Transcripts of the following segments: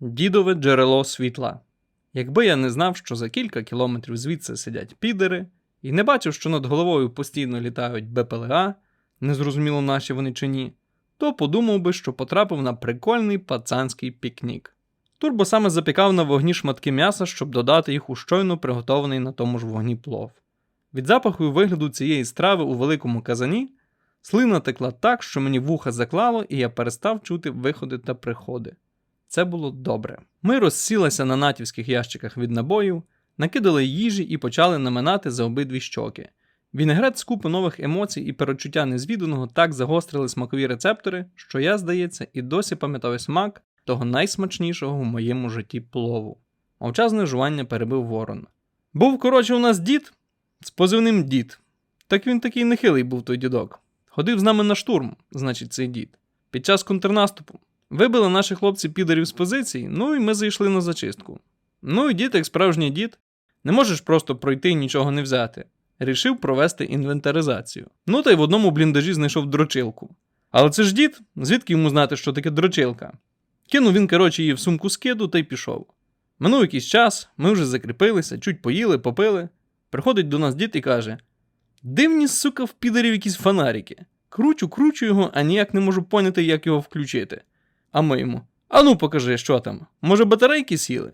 Дідове джерело світла. Якби я не знав, що за кілька кілометрів звідси сидять підери, і не бачив, що над головою постійно літають БПЛА, незрозуміло наші вони чи ні, то подумав би, що потрапив на прикольний пацанський пікнік. Турбо саме запікав на вогні шматки м'яса, щоб додати їх у щойно приготований на тому ж вогні плов. Від запаху і вигляду цієї страви у великому казані слина текла так, що мені вуха заклало, і я перестав чути виходи та приходи. Це було добре. Ми розсілися на натівських ящиках від набоїв, накидали їжі і почали наминати за обидві щоки. Вінегрет з купи нових емоцій і перечуття незвіданого так загострили смакові рецептори, що я, здається, і досі пам'ятаю смак того найсмачнішого в моєму житті плову. Мовчазне жування перебив ворон. Був, коротше, у нас дід з позивним дід. Так він такий нехилий був той дідок. Ходив з нами на штурм, значить, цей дід. Під час контрнаступу. Вибили наші хлопці підарів з позицій, ну і ми зайшли на зачистку. Ну і дід, як справжній дід, не можеш просто пройти і нічого не взяти. Рішив провести інвентаризацію. Ну та й в одному бліндажі знайшов дрочилку. Але це ж дід, звідки йому знати, що таке дрочилка? Кинув він, коротше, її в сумку скиду та й пішов. Минув якийсь час, ми вже закріпилися, чуть поїли, попили. Приходить до нас дід і каже: Дивні, сука, в підарів якісь фонарики. Кручу, кручу його, а ніяк не можу поняти, як його включити. А ми йому. Ану, покажи, що там. Може, батарейки сіли?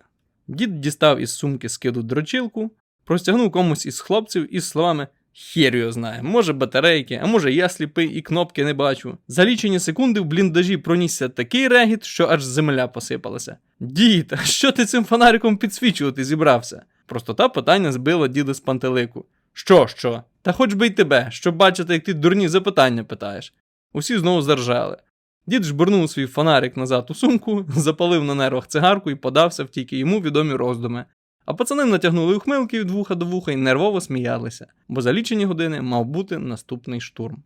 Дід дістав із сумки скиду дрочилку, простягнув комусь із хлопців із словами Хер його знає, може батарейки, а може я сліпий і кнопки не бачу. За лічені секунди в бліндажі пронісся такий регіт, що аж земля посипалася. Дід, а що ти цим фонариком підсвічувати зібрався? Простота питання збила діда з пантелику. Що, що? Та хоч би й тебе, щоб бачити, як ти дурні запитання питаєш. Усі знову заржали. Дід жбурнув свій фонарик назад у сумку, запалив на нервах цигарку і подався в тільки йому відомі роздуми. А пацани натягнули ухмилки від вуха до вуха і нервово сміялися, бо за лічені години мав бути наступний штурм.